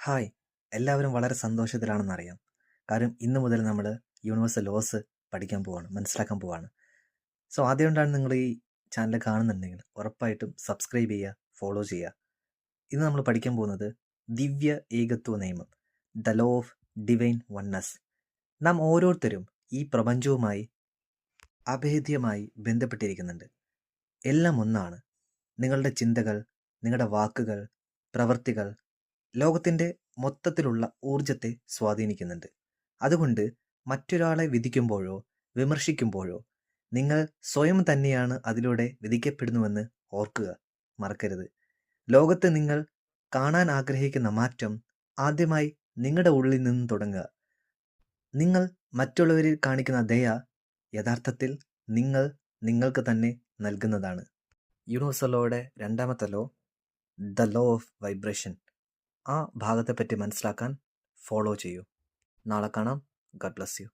Hi. എല്ലാവരും വളരെ സന്തോഷത്തിലാണെന്നറിയാം. കാരണം ഇന്ന് മുതൽ നമ്മൾ യൂണിവേഴ്സൽ ലോസ് പഠിക്കാൻ പോവാണ് മനസ്സിലാക്കാൻ പോവാണ്. സോ ആദ്യം ആദ്യമായിട്ടാണ് നിങ്ങൾ ഈ ചാനൽ കാണുന്നുണ്ടെങ്കിൽ ഉറപ്പായിട്ടും സബ്സ്ക്രൈബ് ചെയ്യുക ഫോളോ ചെയ്യുക. ഇന്ന് നമ്മൾ പഠിക്കാൻ പോകുന്നത് ദിവ്യ ഏകത്വ നിയമം the law of divine oneness. നാം ഓരോരുത്തരും ഈ പ്രപഞ്ചവുമായി അഭേദ്യമായി ബന്ധപ്പെട്ടിരിക്കുന്നുണ്ട്. എല്ലാം ഒന്നാണ് നിങ്ങളുടെ ചിന്തകൾ നിങ്ങളുടെ വാക്കുകൾ പ്രവൃത്തികൾ ലോകത്തിന്റെ മൊത്തത്തിലുള്ള ഊർജത്തെ സ്വാധീനിക്കുന്നുണ്ട്. അതുകൊണ്ട് മറ്റൊരാളെ വിധിക്കുമ്പോഴോ വിമർശിക്കുമ്പോഴോ നിങ്ങൾ സ്വയം തന്നെയാണ് അതിലൂടെ വിധിക്കപ്പെടുന്നുവെന്ന് ഓർക്കുക. മറക്കരുത്. ലോകത്ത് നിങ്ങൾ കാണാൻ ആഗ്രഹിക്കുന്ന മാറ്റം ആദ്യമായി നിങ്ങളുടെ ഉള്ളിൽ നിന്ന് തുടങ്ങുക. നിങ്ങൾ മറ്റുള്ളവരിൽ കാണിക്കുന്ന ദയ യഥാർത്ഥത്തിൽ നിങ്ങൾ നിങ്ങൾക്ക് തന്നെ നൽകുന്നതാണ്. യൂണിവേഴ്സൽ ലോയുടെ രണ്ടാമത്തെ law the law of vibration. ആ ഭാഗത്തെപ്പറ്റി മനസ്സിലാക്കാൻ ഫോളോ ചെയ്യൂ. നാളെ കാണാം. Garh bless you